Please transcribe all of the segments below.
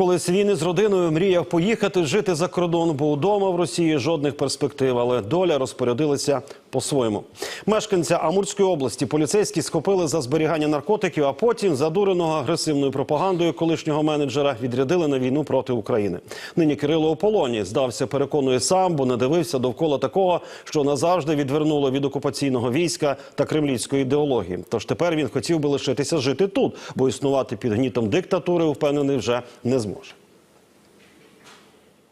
Колись він із родиною мріяв поїхати жити за кордон, бо вдома в Росії жодних перспектив, але доля розпорядилася по-своєму. Мешканця Амурської області поліцейські схопили за зберігання наркотиків, а потім задуреного агресивною пропагандою колишнього менеджера відрядили на війну проти України. Нині Кирило у полоні здався, переконує сам, бо не дивився довкола такого, що назавжди відвернуло від окупаційного війська та кремлівської ідеології. Тож тепер він хотів би лишитися жити тут, бо існувати під гнітом диктатури, впевнений, вже не зможе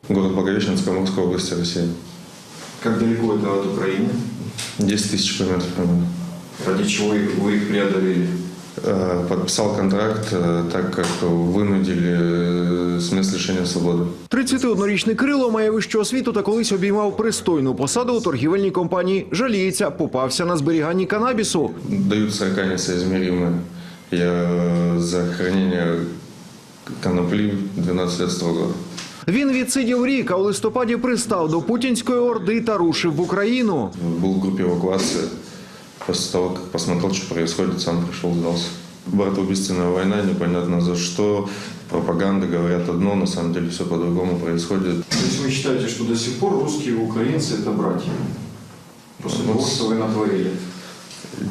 Город Благовещенск, Амурской области, Россия. Как далеко это от Украины? 10 тысяч километров примерно. Ради чего их- вы их преодолели? Э, Подписал контракт, э, так как вынудили э, с мест лишения свободы. 31-річний Кирило має вищу освіту та колись обіймав пристойну посаду у торгівельній компанії. Жаліється, попався на зберіганні канабісу. Дают 40 несоизмеримые. Я э, за хранение конопли 12 лет строго. Він відсидів рік, а у листопаді пристав до путінської орди та рушив в Україну. Был в группе эвакуации. После того, как посмотрел, что происходит, сам пришел, сдался. Братоубийственная война, непонятно за что. Пропаганда говорят одно, на самом деле все по-другому происходит. То есть вы считаете, что до сих пор русские и украинцы это братья? После Ну, того, с- что вы натворили.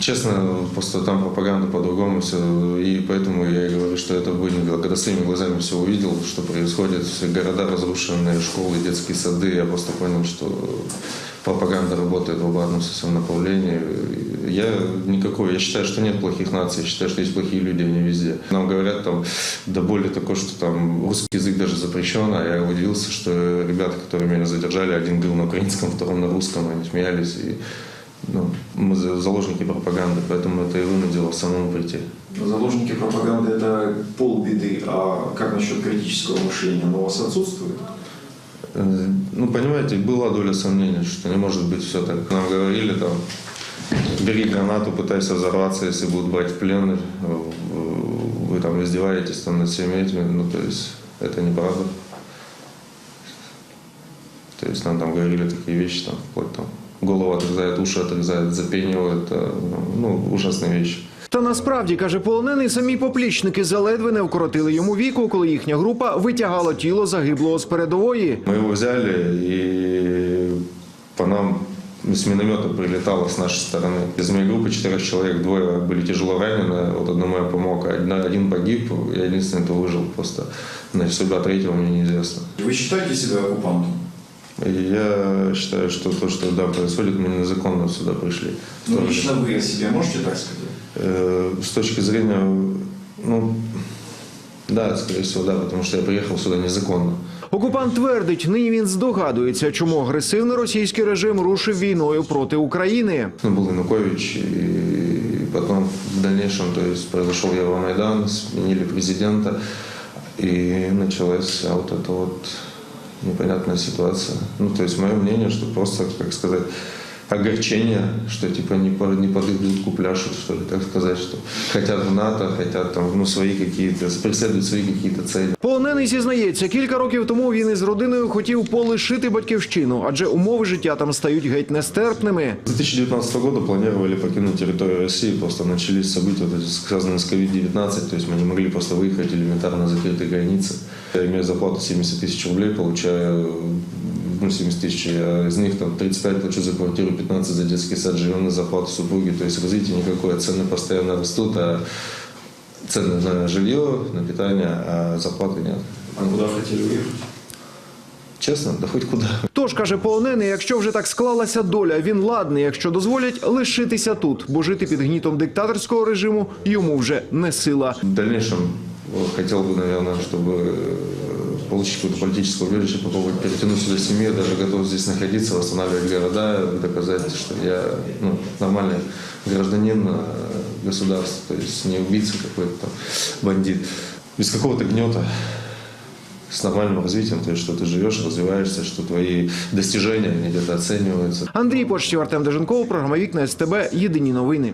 Честно, просто там пропаганда по-другому все, и поэтому я и говорю, Что это вынесло. Когда своими глазами все увидел, что происходит, все города разрушенные, школы, детские сады, я просто понял, что пропаганда работает в обратном совсем направлении. Я никакой, я считаю, что нет плохих наций, я считаю, что есть плохие люди, они везде. Нам говорят там, да более такое, что там русский язык даже запрещен, а я удивился, что ребята, которые меня задержали, один говорил на украинском, второй на русском, они смеялись, и ну, мы за- заложники пропаганды, поэтому это и вынудило самому прийти. Заложники пропаганды это полбеды, а как насчет критического мышления? Оно у вас отсутствует? Э, Ну, понимаете, была доля сомнений, что не может быть все так. Нам говорили там, бери гранату, пытайся взорваться, если будут брать в плен, э, вы там издеваетесь там над всеми этими, ну, то есть это неправда. То есть нам там говорили такие вещи, там, вплоть там, голову отрезает, уши отрезает, запенивают, э, ну, ужасные вещи. Та насправді каже полонений, самі поплічники заледве не вкоротили йому віку, коли їхня група витягала тіло загиблого з передової. Мы его взяли, и по нам с миномета прилетало с нашей стороны. Из моей группы четырех человек, двое были тяжело ранены, вот одному я помог, а один- один погиб, я единственный, кто выжил просто. Значит, судьба третьего мне неизвестна. Вы считаете себя оккупантом? И я считаю, что то, что да, происходит, мы незаконно сюда пришли. Ну, Что- лично вы о себе можете так сказать? Э, С точки зрения, ну, да, скорее всего, да, потому что я приехал сюда незаконно. Окупант твердить, нині він здогадується, чому агресивний російський режим рушив війною проти України. Ну, был Янукович, и потом в дальнейшем, то есть произошел Евромайдан, сменили президента, и началась вот эта вот непонятная ситуация. Ну, то есть мое мнение, что просто, как сказать, огорчение, что типа не, по, не под их дудку пляшут, что ли, так сказать, что хотят в НАТО, хотят там, ну, свои какие-то, преследуют свои какие-то цели. Полонений зізнається, кілька років тому він із родиною хотів полишити батьківщину, адже умови життя там стають геть нестерпними. С 2019 года планировали покинуть территорию России, просто начались события, вот эти, связанные с COVID-19, то есть мы не могли просто выехать элементарно закрытые границы. Я имею зарплату 70 тысяч рублей, получаю ну, 70 тысяч, я из них там 35 плачу за квартиру, 15 за детский сад, живем на зарплату супруги, то есть развития никакое, цены постоянно растут, а цены на жилье, на питание, а зарплаты нет. А куда хотели уехать? Честно, да хоть куда. Тож каже полонений, якщо вже так склалася доля, він ладний, якщо дозволять лишитися тут, бо жити під гнітом диктаторського режиму йому вже не сила. В дальнейшем э, хотел бы, наверное, чтобы э, получить какое-то политическое убежище, попробовать перетянуть сюда семью, Я даже готов здесь находиться, восстанавливать города, доказать, что я ну, нормальный гражданин э, государства, то есть не убийца какой-то там, бандит. Без какого-то гнета, с нормальным развитием, то есть что ты живешь, развиваешься, что твои достижения они где-то оцениваются. Андрій Почтів, Артем Деженков, програма Вікна СТБ. Єдині новини.